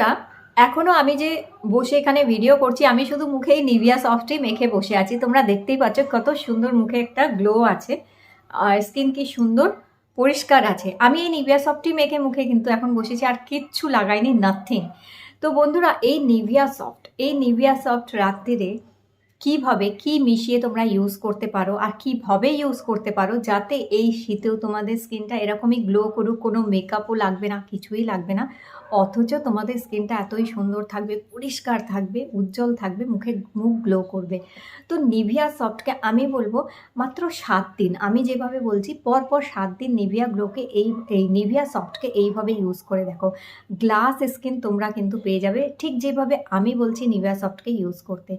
বন্ধুরা, এখনও আমি যে বসে এখানে ভিডিও করছি, আমি শুধু মুখেই নিভিয়া সফটই মেখে বসে আছি। তোমরা দেখতেই পাচ্ছ কত সুন্দর মুখে একটা গ্লো আছে। আর স্কিন কি সুন্দর, পরিষ্কার আছে। আমি এই নিভিয়া সফটই মেখে মুখে কিন্তু এখন বসেছি, আর কিচ্ছু লাগাইনি নাথিং তো বন্ধুরা, এই নিভিয়া সফট এই নিভিয়া সফট রাত্রিরে কীভাবে, কি মিশিয়ে তোমরা ইউজ করতে পারো, আর কীভাবে ইউজ করতে পারো, যাতে এই শীতেও তোমাদের স্কিনটা এরকমই গ্লো করুক, কোনো মেকআপও লাগবে না, কিছুই লাগবে না। অথচ তোমাদের স্কিনটা এতই সুন্দর থাকবে, পরিষ্কার থাকবে, উজ্জ্বল থাকবে, মুখে মুখ গ্লো করবে। তো নিভিয়া সফটকে আমি বলব মাত্র সাত দিন, আমি যেভাবে বলছি পরপর সাত দিন নিভিয়া গ্লোকে এই এই নিভিয়া সফটকে এইভাবে ইউজ করে দেখো। গ্লাস স্কিন তোমরা কিন্তু পেয়ে যাবে ঠিক যেভাবে আমি বলছি নিভিয়া সফটকে ইউজ করতে।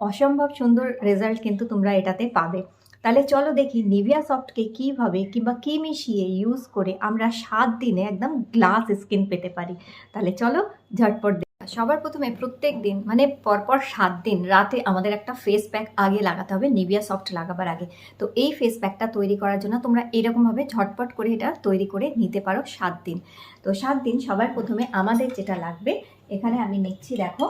অসম্ভব সুন্দর রেজাল্ট কিন্তু তোমরা এটাতে পাবে। তাহলে চলো দেখি নিভিয়া সফটকে কীভাবে কিংবা কী মিশিয়ে ইউজ করে আমরা সাত দিনে একদম গ্লাস স্কিন পেতে পারি। তাহলে চলো ঝটপট সবার প্রথমে প্রত্যেক দিন মানে পরপর সাত দিন, রাতে আমাদের একটা ফেস প্যাক আগে লাগাতে হবে নিভিয়া সফট লাগাবার আগে। তো এই ফেস প্যাকটা তৈরি করার জন্য তোমরা এরকমভাবে ঝটপট করে এটা তৈরি করে নিতে পারো সাত দিন। তো সাত দিন সবার প্রথমে আমাদের যেটা লাগবে, এখানে আমি নিচ্ছি দেখো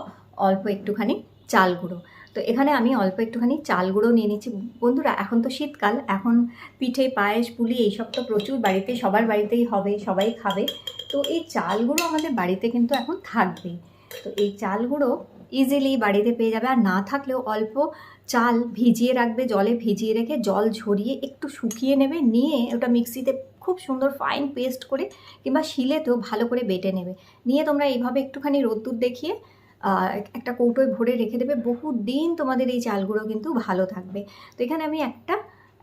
অল্প একটুখানি চাল গুঁড়ো। তো এখানে আমি অল্প একটুখানি চাল গুঁড়ো নিয়ে নিচ্ছি। বন্ধুরা, এখন তো শীতকাল, এখন পিঠে, পায়েস, পুলি এইসব তো প্রচুর বাড়িতে, সবার বাড়িতেই হবে, সবাই খাবে। তো এই চাল গুঁড়ো আমাদের বাড়িতে কিন্তু এখন থাকবেই। তো এই চাল গুঁড়ো ইজিলি বাড়িতে পেয়ে যাবে। আর না থাকলেও অল্প চাল ভিজিয়ে রাখবে, জলে ভিজিয়ে রেখে জল ঝরিয়ে একটু শুকিয়ে নেবে, নিয়ে ওটা মিক্সিতে খুব সুন্দর ফাইন পেস্ট করে কিংবা শিলেতেও ভালো করে বেটে নেবে। নিয়ে তোমরা এইভাবে একটুখানি রোদ্দুর দেখিয়ে একটা কৌটোয় ভরে রেখে দেবে। বহু দিন তোমাদের এই চালগুলো কিন্তু ভালো থাকবে। তো এখানে আমি একটা,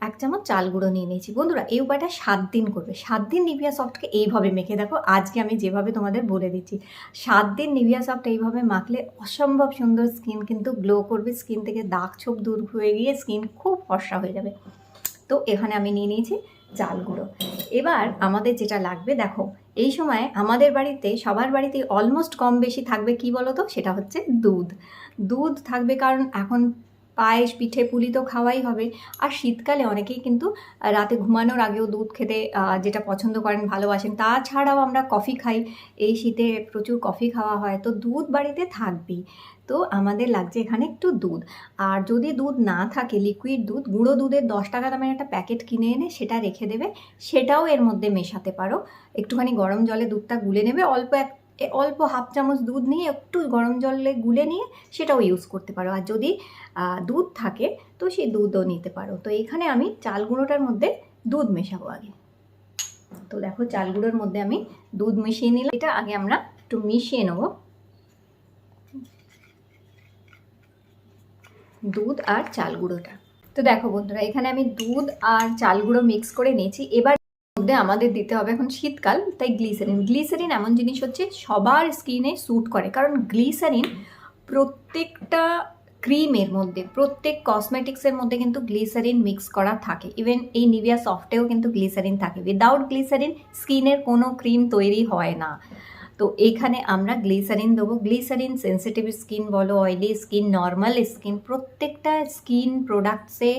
এক চামচ চাল গুঁড়ো নিয়ে নিয়েছি। বন্ধুরা, এই উপায়টা সাত দিন করবে। সাত দিন নিভিয়া সফটকে এইভাবে মেখে দেখো। আজকে আমি যেভাবে তোমাদের বলে দিচ্ছি, সাত দিন নিভিয়া সফট এইভাবে মাখলে অসম্ভব সুন্দর স্কিন কিন্তু গ্লো করবে। স্কিন থেকে দাগ ছোপ দূর হয়ে গিয়ে স্কিন খুব ফর্সা হয়ে যাবে। তো এখানে আমি নিয়ে নিয়েছি চাল গুঁড়ো এবার আমাদের যেটা লাগবে, দেখো এই সময় আমাদের বাড়িতে, সবার বাড়িতে অলমোস্ট কম বেশি থাকবে কি বলো তো সেটা হচ্ছে দুধ। দুধ থাকবে কারণ এখন পায়েস, পিঠে পুলি তো খাওয়াই হবে। আর শীতকালে অনেকেই কিন্তু রাতে ঘুমানোর আগেও দুধ খেতে যেটা পছন্দ করেন, ভালোবাসেন। তাছাড়াও আমরা কফি খাই। এই শীতে প্রচুর কফি খাওয়া হয়। তো দুধ বাড়িতে থাকবেই। তো আমাদের লাগছে এখানে একটু দুধ। আর যদি দুধ না থাকে লিকুইড দুধ, গুঁড়ো দুধের দশ টাকা দামের একটা প্যাকেট কিনে এনে সেটা রেখে দেবে। সেটাও এর মধ্যে মেশাতে পারো। একটুখানি গরম জলে দুধটা গুলে নেবে। অল্প এক অল্প হাফ চামচ দুধ নিয়ে একটু গরম জলে গুলে নিয়ে সেটাও ইউজ করতে পারো। আর যদি দুধ থাকে, তো সেই দুধও নিতে পারো। তো এখানে আমি চাল গুঁড়োটার মধ্যে দুধ মেশাবো আগে। তো দেখো, চাল গুঁড়োর মধ্যে আমি দুধ মিশিয়ে নিলাম। এটা আগে আমরা একটু মিশিয়ে নেব। দুধ আর চাল গুঁড়োটা। তো দেখো বন্ধুরা, এখানে আমি দুধ আর চাল গুঁড়ো মিক্স করে নিয়েছি। এবার মধ্যে আমাদের দিতে হবে এখন শীতকাল, তাই গ্লিসারিন গ্লিসারিন এমন জিনিস হচ্ছে সবার স্কিনে স্যুট করে, কারণ গ্লিসারিন প্রত্যেকটা ক্রিমের মধ্যে, প্রত্যেক কসমেটিক্সের মধ্যে কিন্তু গ্লিসারিন মিক্স করা থাকে। ইভেন এই নিভিয়া সফটেও কিন্তু গ্লিসারিন থাকে। উইদাউট গ্লিসারিন স্কিনের কোনো ক্রিম তৈরি হয় না। তো এখানে আমরা গ্লিসারিন দেবো। গ্লিসারিন সেন্সিটিভ স্কিন বলো অয়েলি স্কিন নর্মাল স্কিন প্রত্যেকটা স্কিন প্রোডাক্টসে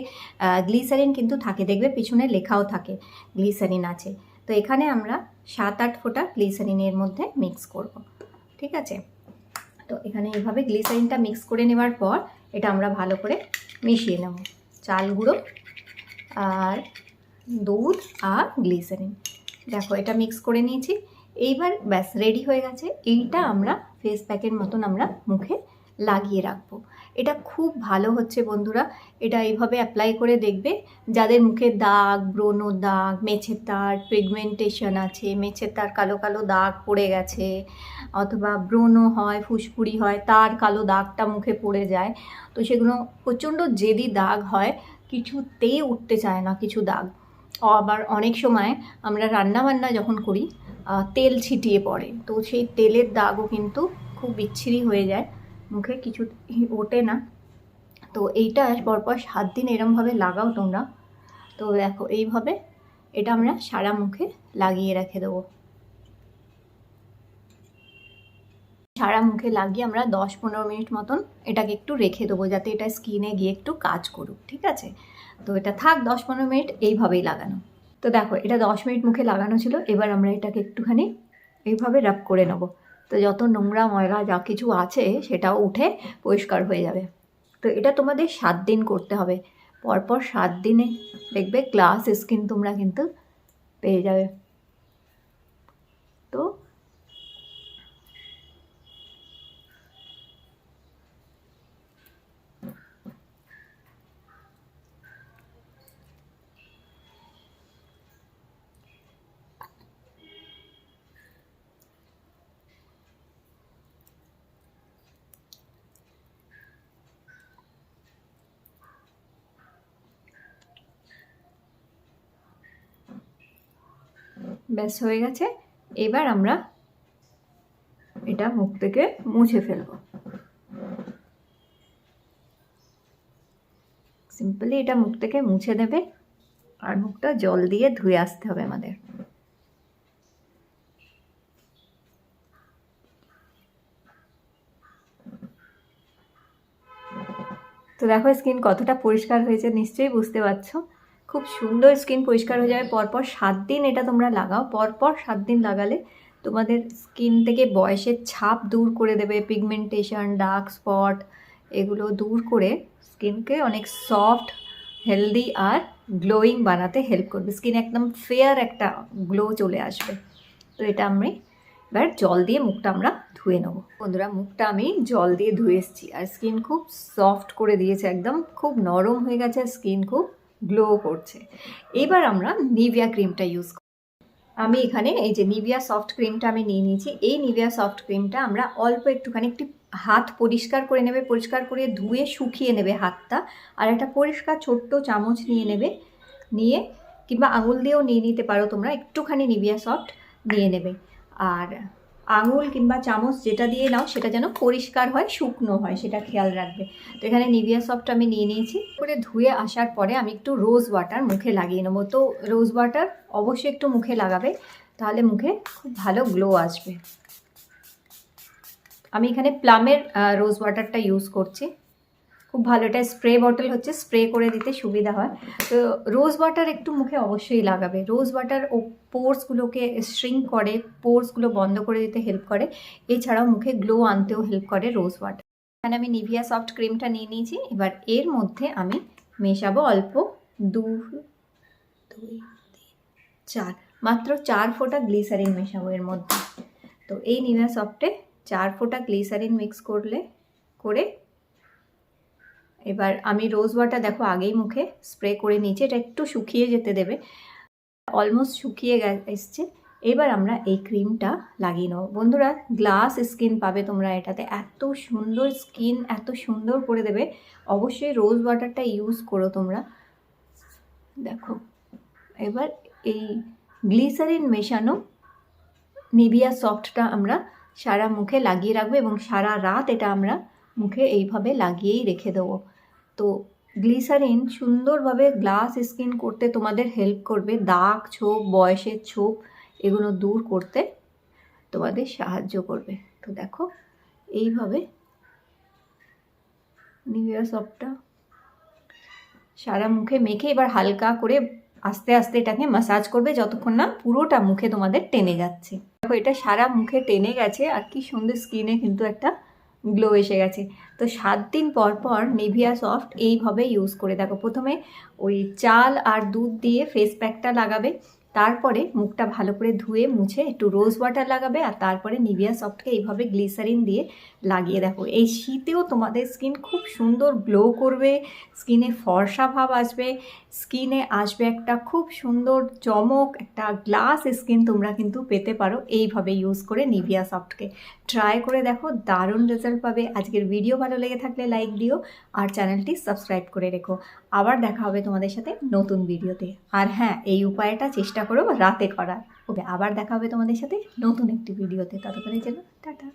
গ্লিসারিন কিন্তু থাকে। দেখবে পিছনে লেখাও থাকে গ্লিসারিন আছে। তো এখানে আমরা সাত আট ফোঁটা গ্লিসারিনের মধ্যে মিক্স করব। ঠিক আছে? তো এখানে এইভাবে গ্লিসারিনটা মিক্স করে নেওয়ার পর এটা আমরা ভালো করে মিশিয়ে নেব। চাল গুঁড়ো আর দুধ আর গ্লিসারিন। দেখো এটা মিক্স করে নিয়েছি। এইবার ব্যাস রেডি হয়ে গেছে। এইটা আমরা ফেস প্যাকের মতন আমরা মুখে লাগিয়ে রাখব। এটা খুব ভালো হচ্ছে বন্ধুরা। এটা এইভাবে অ্যাপ্লাই করে দেখবে। যাদের মুখে দাগ, ব্রণ দাগ, মেছের তার পিগমেন্টেশন আছে, মেছের তার কালো কালো দাগ পড়ে গেছে, অথবা ব্রণ হয়, ফুসকুড়ি হয়, তার কালো দাগটা মুখে পড়ে যায়, তো সেগুলো প্রচণ্ড জেদি দাগ হয়, কিছুতেই উঠতে চায় না কিছু দাগ। আবার অনেক সময় আমরা রান্না বান্না যখন করি তেল ছিটিয়ে পড়ে। তো সেই তেলের দাগও কিন্তু খুব বিচ্ছিরি হয়ে যায়। মুখে কিছু ওঠে না। তো এইটা পরপর সাত দিন এরমভাবে লাগাও তোমরা। তো দেখো, এইভাবে এটা আমরা সারা মুখে লাগিয়ে রেখে দেবো। সারা মুখে লাগিয়ে আমরা দশ পনেরো মিনিট মতন এটাকে একটু রেখে দেবো, যাতে এটা স্কিনে গিয়ে একটু কাজ করুক, ঠিক আছে? তো এটা থাক দশ পনেরো মিনিট, এইভাবেই লাগানো। তো দেখো, এটা দশ মিনিট মুখে লাগানো ছিল, এবার আমরা এটাকে একটুখানি এইভাবে রাব করে নেব। তো যত নোংরা ময়লা যা কিছু আছে, সেটাও উঠে পরিষ্কার হয়ে যাবে। তো এটা তোমাদের সাত দিন করতে হবে। পরপর সাত দিনে দেখবে গ্লাস স্কিন তোমরা কিন্তু পেয়ে যাবে। তো ব্যাস, হয়ে গেছে। এবার আমরা এটা মুখ থেকে মুছে ফেলব। সিম্পলি এটা মুখ থেকে মুছে দেবে আর মুখটা জল দিয়ে ধুয়ে আসতে হবে আমাদের। তো দেখো স্কিন কতটা পরিষ্কার হয়েছে, নিশ্চয়ই বুঝতে পারছ। খুব সুন্দর স্কিন পরিষ্কার হয়ে যাবে। পরপর সাত দিন এটা তোমরা লাগাও। পরপর সাত দিন লাগালে তোমাদের স্কিন থেকে বয়সের ছাপ দূর করে দেবে। পিগমেন্টেশন ডার্ক স্পট এগুলো দূর করে স্কিনকে অনেক সফট হেলদি আর গ্লোয়িং বানাতে হেল্প করবে। স্কিন একদম ফেয়ার একটা গ্লো চলে আসবে। তো এটা আমি এবার জল দিয়ে মুখটা আমরা ধুয়ে নেব। বন্ধুরা, মুখটা আমি জল দিয়ে ধুয়ে এসেছি। আর স্কিন খুব সফট করে দিয়েছে। একদম খুব নরম হয়ে গেছে। স্কিন খুব গ্লো করছে। এবার আমরা নিভিয়া ক্রিমটা ইউজ আমি এখানে এই যে নিভিয়া সফট ক্রিমটা আমি নিয়ে নিয়েছি। এই নিভিয়া সফট ক্রিমটা আমরা অল্প একটুখানি একটি হাত পরিষ্কার করে নেবে, পরিষ্কার করে ধুয়ে শুকিয়ে নেবে হাতটা। আর একটা পরিষ্কার ছোট্ট চামচ নিয়ে নেবে, নিয়ে কিংবা আঙুল দিয়েও নিয়ে নিতে পারো তোমরা, একটুখানি নিভিয়া সফট নিয়ে নেবে। আর আঙুল কিংবা চামচ যেটা দিয়ে নাও, সেটা যেন পরিষ্কার হয়, শুকনো হয়, সেটা খেয়াল রাখবে। তো এখানে নিভিয়া সফট আমি নিয়ে নিয়েছি। করে ধুয়ে আসার পরে আমি একটু রোজ ওয়াটার মুখে লাগিয়ে নেব। তো রোজ ওয়াটার অবশ্যই একটু মুখে লাগাবে, তাহলে মুখে খুব ভালো গ্লো আসবে। আমি এখানে প্লামের রোজ ওয়াটারটা ইউজ করছি। খুব ভালো, এটা স্প্রে বটল হচ্ছে স্প্রে করে দিতে সুবিধা হয়। তো রোজ ওয়াটার একটু মুখে অবশ্যই লাগাবে। রোজ ওয়াটার ও পোর্সগুলোকে শ্রিঙ্ক করে পোর্সগুলো বন্ধ করে দিতে হেল্প করে। এছাড়াও মুখে গ্লো আনতেও হেল্প করে রোজ ওয়াটার এখানে আমি নিভিয়া সফট ক্রিমটা নিয়ে নিয়েছি, এবার এর মধ্যে আমি মেশাবো অল্প দু, দুই, চার, মাত্র চার ফোঁটা গ্লিসারিন মেশাবো এর মধ্যে। তো এই নিভিয়া সফটে চার ফোঁটা গ্লিসারিন মিক্স করলে, করে এবার আমি রোজ ওয়াটার দেখো আগেই মুখে স্প্রে করে নিয়েছি, এটা একটু শুকিয়ে যেতে দেবে। অলমোস্ট শুকিয়ে এসছে। এবার আমরা এই ক্রিমটা লাগিয়ে নেব। বন্ধুরা গ্লাস স্কিন পাবে তোমরা এটাতে। এত সুন্দর স্কিন এত সুন্দর করে দেবে। অবশ্যই রোজ ওয়াটারটা ইউজ করো তোমরা। দেখো, এবার এই গ্লিসারিন মেশানো নিভিয়া সফটটা আমরা সারা মুখে লাগিয়ে রাখব এবং সারা রাত এটা আমরা মুখে এইভাবে লাগিয়েই রেখে দেবো। তো গ্লিসারিন সুন্দরভাবে গ্লাস স্কিন করতে তোমাদের হেল্প করবে, দাগ ছোপ, বয়সের ছোপ এগুলো দূর করতে তোমাদের সাহায্য করবে। তো দেখো, এইভাবে নিভিয়া সফটটা সারা মুখে মেখে এবার হালকা করে আস্তে আস্তে এটাকে মাসাজ করবে যতক্ষণ না পুরোটা মুখে তোমাদের টেনে যাচ্ছে। দেখো, এটা সারা মুখে টেনে গেছে আর কি সুন্দর স্কিনে কিন্তু একটা গ্লো এসে গেছে। তো সাত দিন পর পর নিভিয়া সফট এইভাবে ইউজ করে দেখো। প্রথমে ওই চাল আর দুধ দিয়ে ফেস প্যাকটা লাগাবে, তারপরে মুখটা ভালো করে ধুয়ে মুছে একটু রোজ ওয়াটার লাগাবে, আর তারপরে নিভিয়া সফটকে এইভাবে গ্লিসারিন দিয়ে লাগিয়ে দেখো। এই শীতেও তোমাদের স্কিন খুব সুন্দর গ্লো করবে স্কিনে ফর্সা ভাব আসবে স্কিনে আসবে একটা খুব সুন্দর চমক, একটা গ্লাস স্কিন তোমরা কিন্তু পেতে পারো। এইভাবে ইউজ করে নিভিয়া সফটকে ট্রাই করে দেখো, দারুণ রেজাল্ট পাবে। আজকের ভিডিও ভালো লেগে থাকলে লাইক দিও আর চ্যানেলটি সাবস্ক্রাইব করে রেখো। আবার দেখা হবে তোমাদের সাথে নতুন ভিডিওতে আর হ্যাঁ এই উপায়টা চেষ্টা করো রাতে করার। ওকে, আবার দেখা হবে তোমাদের সাথে নতুন একটি ভিডিওতে ততক্ষণের জন্য টাটা।